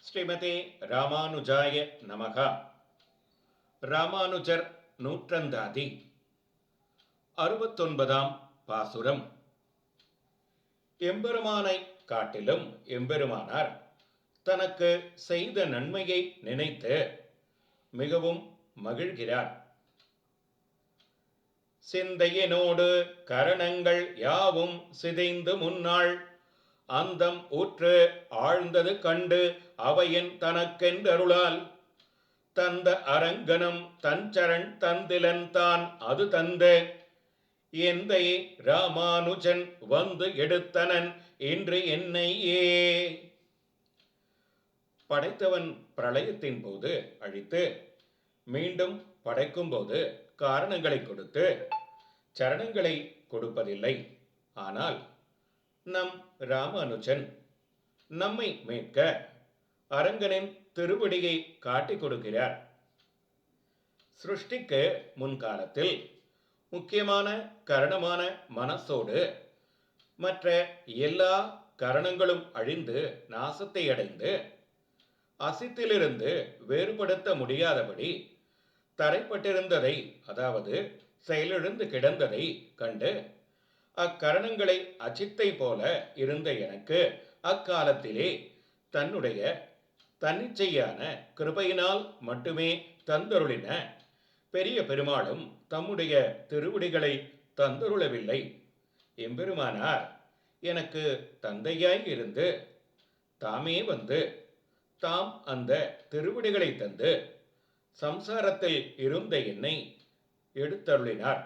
ஸ்ரீமதே ராமானுஜாய நமகா. ராமானுஜர் நூற்றந்தாதி. அறுபத்தொன்பதாம் பாசுரம். எம்பெருமானை காட்டிலும் எம்பெருமானார் தனக்கு செய்த நன்மையை நினைத்து மிகவும் மகிழ்கிறார். சிந்தையினோடு கரணங்கள் யாவும் சிதைந்து முன்னாள் அந்தம் ஊற்று ஆழ்ந்தது கண்டு அவையின் தனக்கென்றருளால் தந்த அரங்கனம் தஞ்சரண் தந்திலன் தான் அது தந்த. எந்தை ராமானுஜன் வந்து எடுத்தனன் இன்று என்னையே. படைத்தவன் பிரளயத்தின் போது அழித்து மீண்டும் படைக்கும்போது காரணங்களை கொடுத்து சரணங்களை கொடுப்பதில்லை. ஆனால் நம் ராமானுஜன் நம்மை மீட்க அரங்கனின் திருவடியை காட்டிக் கொடுக்கிறார். சிருஷ்டிக்கு முன்காலத்தில் முக்கியமான கரணமான மனசோடு மற்ற எல்லா கரணங்களும் அழிந்து நாசத்தை அடைந்து அசித்திலிருந்து வேறுபடுத்த முடியாதபடி தரைப்பட்டிருந்ததை அதாவது செயலிழந்து கிடந்ததை கண்டு அக்கரணங்களை அச்சித்தை போல இருந்த எனக்கு அக்காலத்திலே தன்னுடைய தன்னிச்சையான கிருபையினால் மட்டுமே தந்தருளின பெரிய பெருமாளும் தம்முடைய திருவிடிகளை தந்தருளவில்லை. எம்பெருமானார் எனக்கு தந்தையாய் இருந்து தாமே வந்து தாம் அந்த திருவிடிகளை தந்து சம்சாரத்தில் இருந்த என்னை எடுத்தருளினார்.